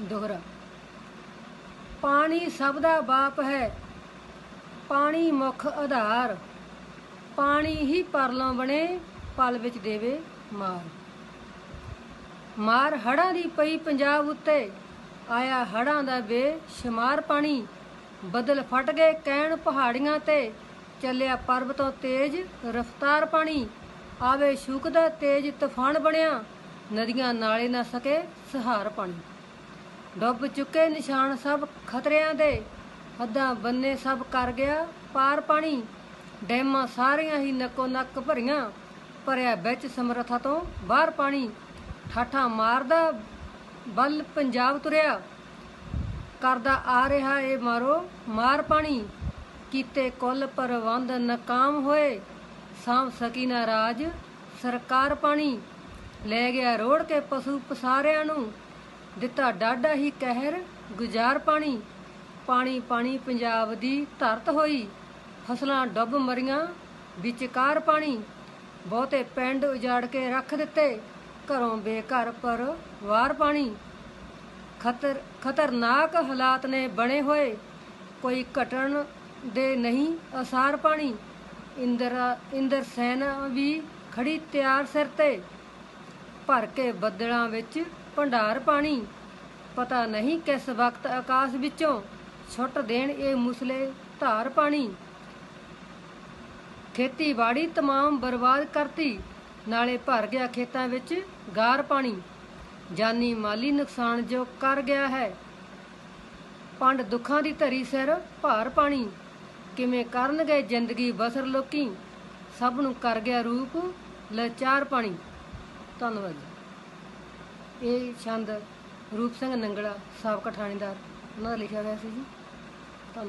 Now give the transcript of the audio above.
ਦੋਹਰਾ ਪਾਣੀ ਸਭ ਦਾ ਬਾਪ ਹੈ, ਪਾਣੀ ਮੁੱਖ ਆਧਾਰ। ਪਾਣੀ ਹੀ ਪਰਲੋਂ ਬਣੇ, ਪਲ ਵਿੱਚ ਦੇਵੇ ਮਾਰ। ਮਾਰ ਹੜਾਂ ਦੀ ਪਈ ਪੰਜਾਬ ਉੱਤੇ, ਆਇਆ ਹੜਾਂ ਦਾ ਬੇਸ਼ੁਮਾਰ ਪਾਣੀ। ਬਦਲ ਫਟ ਗਏ ਕਹਿਣ ਪਹਾੜੀਆਂ ਤੇ, ਚੱਲਿਆ ਪਰਬਤੋਂ ਤੇਜ਼ ਰਫ਼ਤਾਰ ਪਾਣੀ। ਆਵੇ ਸ਼ੂਕਦਾ ਤੇਜ਼ ਤੂਫਾਨ ਬਣਿਆ, ਨਦੀਆਂ ਨਾਲੇ ਨਾ ਸਕੇ ਸਹਾਰ ਪਾਣੀ। ਡੁੱਬ ਚੁੱਕੇ ਨਿਸ਼ਾਨ ਸਭ ਖਤਰਿਆਂ ਦੇ। ਹੱਦਾਂ ਬੰਨੇ ਸਭ ਕਰ ਗਿਆ ਪਾਰ ਪਾਣੀ। ਡੈਮਾਂ ਸਾਰੀਆਂ ਹੀ ਨੱਕੋ ਨੱਕ ਭਰੀਆਂ। ਭਰਿਆ ਵਿੱਚ ਸਮਰੱਥਾ ਤੋਂ ਬਾਹਰ ਪਾਣੀ। ਠਾਠਾ ਮਾਰਦਾ ਬਲ ਪੰਜਾਬ ਤੁਰਿਆ। ਕਰਦਾ ਆ ਰਿਹਾ ਏ ਮਾਰੋ ਮਾਰ ਪਾਣੀ। ਕੀਤੇ ਕੁੱਲ ਪ੍ਰਬੰਧ ਨਾਕਾਮ ਹੋਏ। ਸਾਂਭ ਸਕੀ ਨਾ ਰਾਜ ਸਰਕਾਰ ਪਾਣੀ। ਲੈ ਗਿਆ ਰੋੜ ਕੇ ਪਸ਼ੂ ਪਸਾਰਿਆਂ ਨੂੰ। ਦਿੱਤਾ ਡਾਢਾ ਹੀ ਕਹਿਰ, ਗੁਜ਼ਾਰ ਪਾਣੀ। ਪਾਣੀ ਪਾਣੀ ਪੰਜਾਬ ਦੀ ਧਰਤ ਹੋਈ। ਫਸਲਾਂ ਡੁੱਬ ਮਰੀਆਂ, ਵਿਚਕਾਰ ਪਾਣੀ। ਬਹੁਤੇ ਪਿੰਡ ਉਜਾੜ ਕੇ ਰੱਖ ਦਿੱਤੇ। ਘਰੋਂ ਬੇਘਰ ਪਰ ਵਾਰ ਪਾਣੀ। ਖਤਰ, ਖਤਰਨਾਕ ਹਾਲਾਤ ਨੇ ਬਣੇ ਹੋਏ। ਕੋਈ ਘਟਣ ਦੇ ਨਹੀਂ ਅਸਾਰ ਪਾਣੀ। ਇੰਦਰ ਇੰਦਰ ਸੈਨਾ ਵੀ ਖੜੀ ਤਿਆਰ ਸਿਰ ਤੇ। ਭਰ ਕੇ ਬੱਦਲਾਂ ਵਿੱਚ ਭੰਡਾਰ ਪਾਣੀ। ਪਤਾ ਨਹੀਂ ਕਿਸ ਵਕਤ ਆਕਾਸ਼ ਵਿੱਚੋਂ ਛੁੱਟ ਦੇਣ ਇਹ ਮੁਸਲੇ ਧਾਰ ਪਾਣੀ। ਖੇਤੀਬਾੜੀ ਤਮਾਮ ਬਰਬਾਦ ਕਰਤੀ, ਨਾਲੇ ਭਰ ਗਿਆ ਖੇਤਾਂ ਵਿੱਚ ਗਾਰ ਪਾਣੀ। ਜਾਨੀ ਮਾਲੀ ਨੁਕਸਾਨ ਜੋ ਕਰ ਗਿਆ ਹੈ। ਪੰਡ ਦੁੱਖਾਂ ਦੀ ਧਰੀ ਸਿਰ ਭਾਰ ਪਾਣੀ। ਕਿਵੇਂ ਕਰਨਗੇ ਜ਼ਿੰਦਗੀ ਬਸਰ ਲੋਕੀ? ਸਭ ਨੂੰ ਕਰ ਗਿਆ ਰੂਪ, ਲਚਾਰ ਪਾਣੀ। ਧੰਨਵਾਦ ਜੀ। ਇਹ ਛੰਦ ਰੂਪ ਸਿੰਘ ਨੰਗਲਾ ਸਾਬਕਾ ਥਾਣੇਦਾਰ। ਉਹਨਾਂ ਦਾ ਲਿਖਿਆ ਗਿਆ ਸੀ ਜੀ। ਧੰਨਵਾਦ।